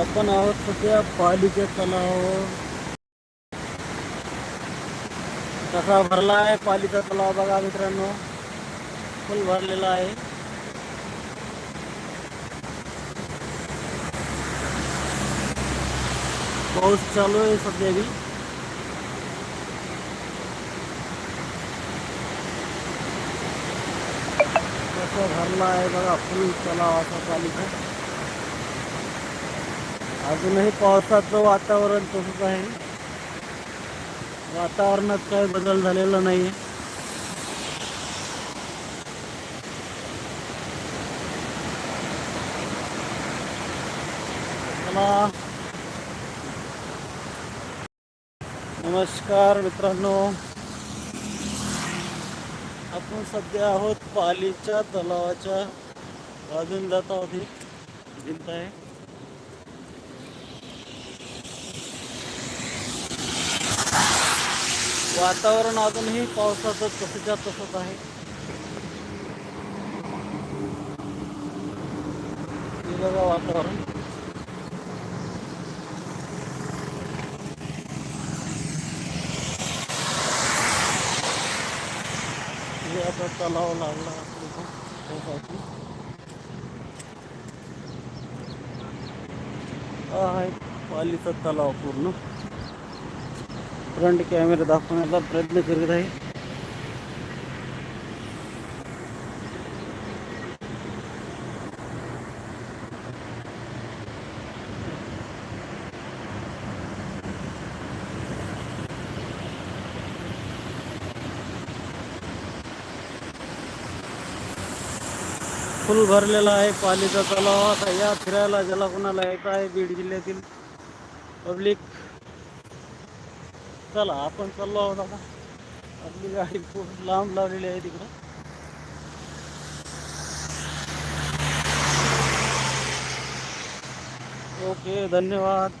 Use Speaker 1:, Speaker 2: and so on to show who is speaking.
Speaker 1: आपण आहोत सध्या पालीच्या तलाव कसा भरला आहे पालीचा तलाव बघा मित्रांनो। फुल भरलेला आहे पाऊस चालू आहे सध्या बी कसा भरला आहे बघा फुल तलाव असा पालीचा अजूनही पावसाचं वातावरण तसंच आहे. वातावरणात काही बदल झालेला नाही नमस्कार मित्रांनो. आपण सध्या आहोत पालीच्या तलावाच्या बाजून जात आहोत. ही भिंत आहे. वातावरण अजूनही पावसाचं तसंच्या तसंच आहे. हे वातावरण. हे तलाव लागला हा पालीचा तलाव पूर्ण. फ्रंट कॅमेरा दाखवण्याचा प्रयत्न करीत आहे. फुल भरलेला आहे पालीचा तलाव. आता या फिरायला ज्याला कोणाला यायचं आहे बीड जिल्ह्यातील. पब्लिक चला आपण चाललो आहोत आता. आपली गाडी खूप लांब लावलेली आहे तिकडं. ओके धन्यवाद.